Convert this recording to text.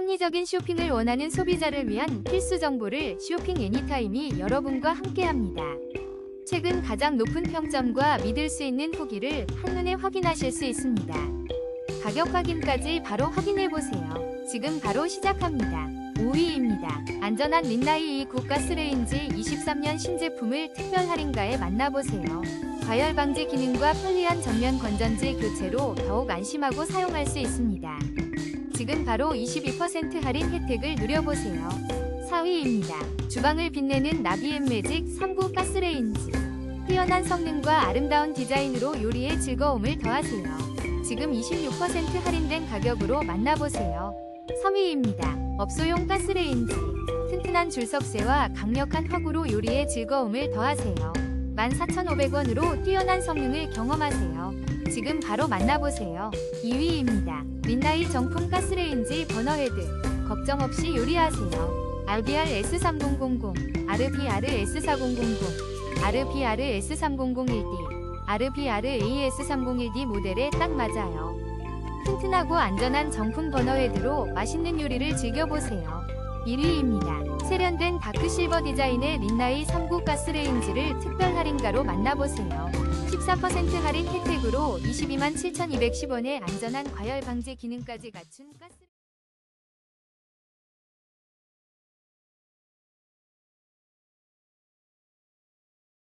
합리적인 쇼핑을 원하는 소비자를 위한 필수 정보를 쇼핑 애니타임이 여러분과 함께합니다. 최근 가장 높은 평점과 믿을 수 있는 후기를 한눈에 확인하실 수 있습니다. 가격 확인까지 바로 확인해 보세요. 지금 바로 시작합니다. 5위입니다. 안전한 린나이 2구 가스레인지 23년 신제품을 특별 할인가에 만나보세요. 과열 방지 기능과 편리한 전면 건전지 교체로 더욱 안심하고 사용할 수 있습니다. 지금 바로 22% 할인 혜택을 누려보세요. 4위입니다. 주방을 빛내는 나비앤 매직 3구 가스레인지. 뛰어난 성능과 아름다운 디자인으로 요리의 즐거움을 더하세요. 지금 26% 할인된 가격으로 만나보세요. 3위입니다. 업소용 가스레인지. 튼튼한 줄석쇠와 강력한 화구로 요리의 즐거움을 더하세요. 14,500원으로 뛰어난 성능을 경험하세요. 지금 바로 만나보세요. 2위입니다. 린나이 정품 가스레인지 버너헤드. 걱정 없이 요리하세요. RBR S3000, RBR S4000, RBR S3001D, RBR AS301D 모델에 딱 맞아요. 튼튼하고 안전한 정품 버너헤드로 맛있는 요리를 즐겨보세요. 1위입니다. 세련된 다크실버 디자인의 린나이 3구 가스레인지를 특별 할인가로 만나보세요. 14% 할인 혜택으로 22만 7,210원의 안전한 과열 방지 기능까지 갖춘 가스